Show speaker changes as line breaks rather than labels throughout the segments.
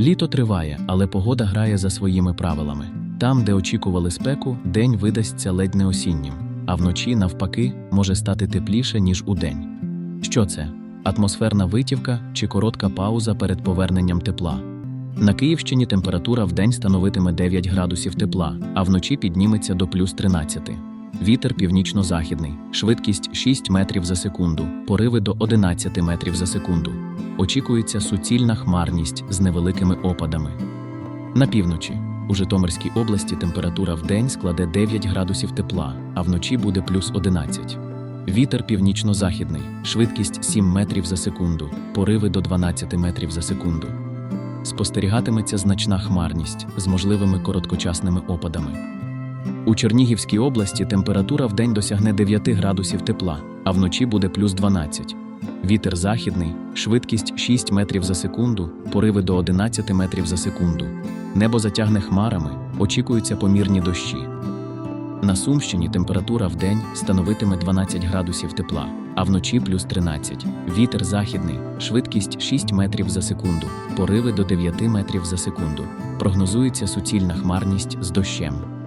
Літо триває, але погода грає за своїми правилами. Там, де очікували спеку, день видасться ледь не осіннім, а вночі, навпаки, може стати тепліше, ніж удень. Що це? Атмосферна витівка чи коротка пауза перед поверненням тепла? На Київщині температура вдень становитиме 9 градусів тепла, а вночі підніметься до плюс 13. Вітер північно-західний, швидкість 6 метрів за секунду, пориви до 11 метрів за секунду. Очікується суцільна хмарність з невеликими опадами. На півночі у Житомирській області температура вдень складе 9 градусів тепла, а вночі буде плюс 11. Вітер північно-західний, швидкість 7 метрів за секунду, пориви до 12 метрів за секунду. Спостерігатиметься значна хмарність з можливими короткочасними опадами. У Чернігівській області температура вдень досягне 9 градусів тепла, а вночі буде плюс 12. Вітер західний, швидкість 6 метрів за секунду, пориви до 11 метрів за секунду. Небо затягне хмарами, очікуються помірні дощі. На Сумщині температура вдень становитиме 12 градусів тепла, а вночі плюс 13. Вітер західний, швидкість 6 метрів за секунду, пориви до 9 метрів за секунду. Прогнозується суцільна хмарність з дощем.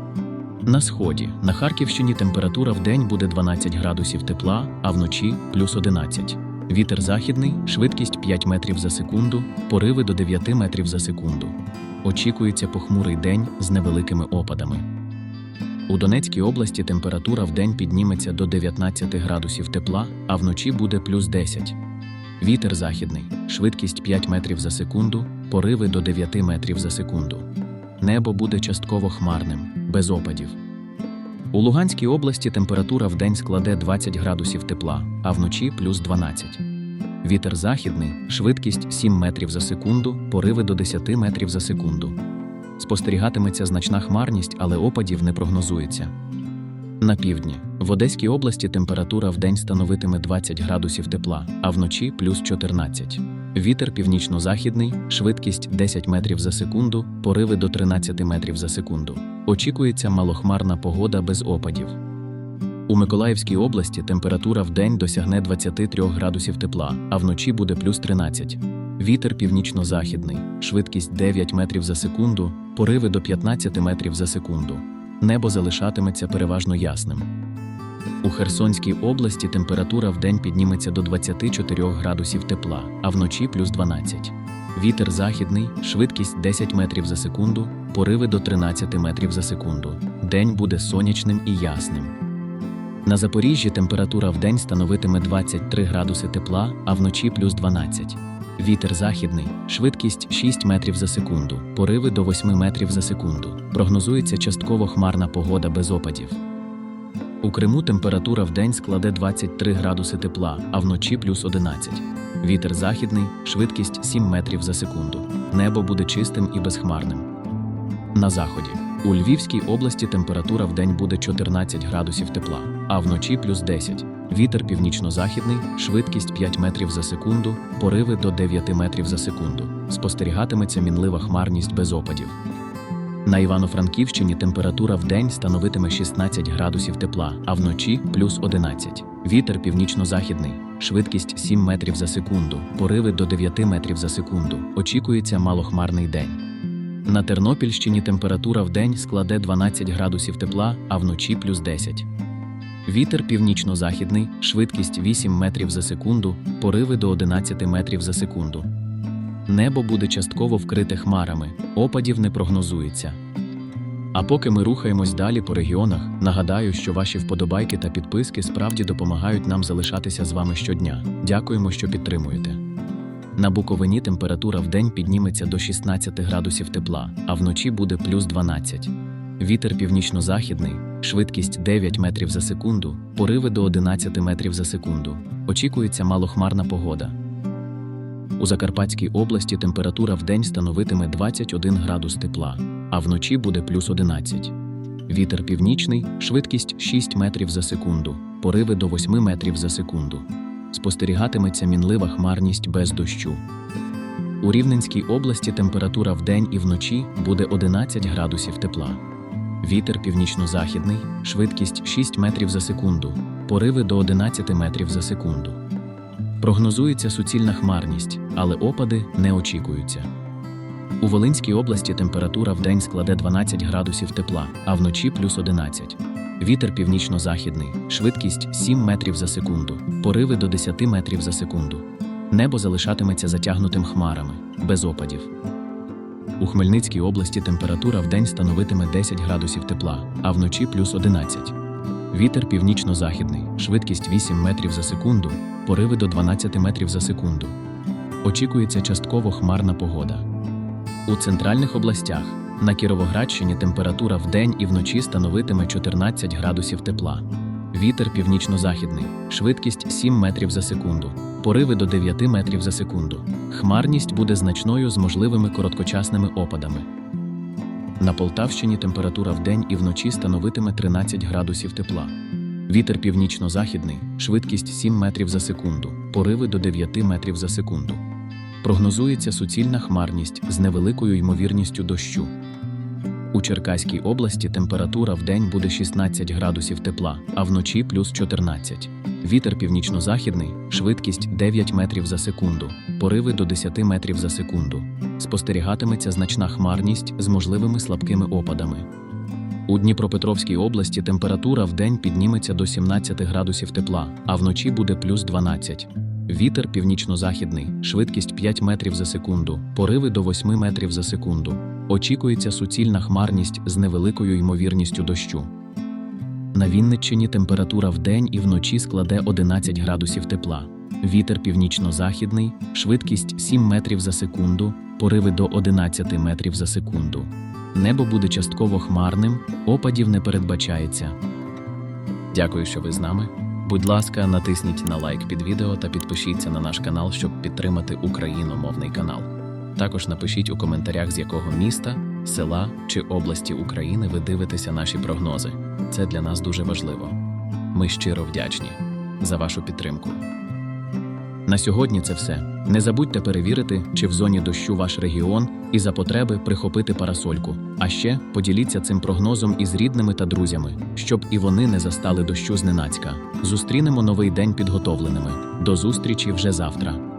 На сході на Харківщині температура вдень буде 12 градусів тепла, а вночі плюс 11. Вітер західний, швидкість 5 метрів за секунду, пориви до 9 метрів за секунду. Очікується похмурий день з невеликими опадами. У Донецькій області температура вдень підніметься до 19 градусів тепла, а вночі буде плюс 10. Вітер західний, швидкість 5 метрів за секунду, пориви до 9 метрів за секунду. Небо буде частково хмарним, без опадів. У Луганській області температура вдень складе 20 градусів тепла, а вночі плюс 12. Вітер західний, швидкість 7 метрів за секунду, пориви до 10 метрів за секунду. Спостерігатиметься значна хмарність, але опадів не прогнозується. На півдні в Одеській області температура вдень становитиме 20 градусів тепла, а вночі плюс 14. Вітер північно-західний, швидкість 10 метрів за секунду, пориви до 13 метрів за секунду. Очікується малохмарна погода без опадів. У Миколаївській області температура вдень досягне 23 градусів тепла, а вночі буде плюс 13. Вітер північно-західний, швидкість 9 метрів за секунду, пориви до 15 метрів за секунду. Небо залишатиметься переважно ясним. У Херсонській області температура вдень підніметься до 24 градусів тепла, а вночі плюс 12. Вітер західний, швидкість 10 метрів за секунду, пориви до 13 метрів за секунду. День буде сонячним і ясним. На Запоріжжі температура вдень становитиме 23 градуси тепла, а вночі плюс 12. Вітер західний, швидкість 6 метрів за секунду, пориви до 8 метрів за секунду. Прогнозується частково хмарна погода без опадів. У Криму температура вдень складе 23 градуси тепла, а вночі плюс 11. Вітер західний, швидкість 7 метрів за секунду. Небо буде чистим і безхмарним. На заході. У Львівській області температура вдень буде 14 градусів тепла, а вночі плюс 10. Вітер північно-західний, швидкість 5 метрів за секунду, пориви до 9 метрів за секунду. Спостерігатиметься мінлива хмарність без опадів. На Івано-Франківщині температура вдень становитиме 16 градусів тепла, а вночі плюс 11. Вітер північно-західний, швидкість 7 метрів за секунду, пориви до 9 метрів за секунду. Очікується малохмарний день. На Тернопільщині температура вдень складе 12 градусів тепла, а вночі плюс 10. Вітер північно-західний, швидкість 8 метрів за секунду, пориви до 11 метрів за секунду. Небо буде частково вкрите хмарами, опадів не прогнозується. А поки ми рухаємось далі по регіонах, нагадаю, що ваші вподобайки та підписки справді допомагають нам залишатися з вами щодня. Дякуємо, що підтримуєте. На Буковині температура вдень підніметься до 16 градусів тепла, а вночі буде плюс 12. Вітер північно-західний, швидкість 9 метрів за секунду, пориви до 11 метрів за секунду. Очікується малохмарна погода. У Закарпатській області температура вдень становитиме 21 градус тепла, а вночі буде плюс 11. Вітер північний, швидкість 6 метрів за секунду, пориви до 8 метрів за секунду. Спостерігатиметься мінлива хмарність без дощу. У Рівненській області температура вдень і вночі буде 11 градусів тепла. Вітер північно-західний, швидкість 6 метрів за секунду, пориви до 11 метрів за секунду. Прогнозується суцільна хмарність, але опади не очікуються. У Волинській області температура вдень складе 12 градусів тепла, а вночі плюс 11. Вітер північно-західний, швидкість 7 метрів за секунду, пориви до 10 метрів за секунду. Небо залишатиметься затягнутим хмарами, без опадів. У Хмельницькій області температура вдень становитиме 10 градусів тепла, а вночі плюс 11. Вітер північно-західний, швидкість 8 метрів за секунду, пориви до 12 метрів за секунду. Очікується частково хмарна погода. У центральних областях на Кіровоградщині температура вдень і вночі становитиме 14 градусів тепла. Вітер північно-західний, швидкість 7 метрів за секунду, пориви до 9 метрів за секунду. Хмарність буде значною з можливими короткочасними опадами. На Полтавщині температура вдень і вночі становитиме 13 градусів тепла. Вітер північно-західний, швидкість 7 метрів за секунду, пориви до 9 метрів за секунду. Прогнозується суцільна хмарність з невеликою ймовірністю дощу. У Черкаській області температура вдень буде 16 градусів тепла, а вночі плюс 14. Вітер північно-західний, швидкість 9 метрів за секунду, пориви до 10 метрів за секунду. Спостерігатиметься значна хмарність з можливими слабкими опадами. У Дніпропетровській області температура вдень підніметься до 17 градусів тепла, а вночі буде плюс 12. Вітер північно-західний, швидкість 5 метрів за секунду, пориви до 8 метрів за секунду. Очікується суцільна хмарність з невеликою ймовірністю дощу. На Вінниччині температура вдень і вночі складе 11 градусів тепла. Вітер північно-західний, швидкість 7 метрів за секунду, пориви до 11 метрів за секунду. Небо буде частково хмарним, опадів не передбачається. Дякую, що ви з нами. Будь ласка, натисніть на лайк під відео та підпишіться на наш канал, щоб підтримати україномовний канал. Також напишіть у коментарях, з якого міста, села чи області України ви дивитеся наші прогнози. Це для нас дуже важливо. Ми щиро вдячні за вашу підтримку. На сьогодні це все. Не забудьте перевірити, чи в зоні дощу ваш регіон, і за потреби прихопити парасольку. А ще поділіться цим прогнозом із рідними та друзями, щоб і вони не застали дощу зненацька. Зустрінемо новий день підготовленими. До зустрічі вже завтра.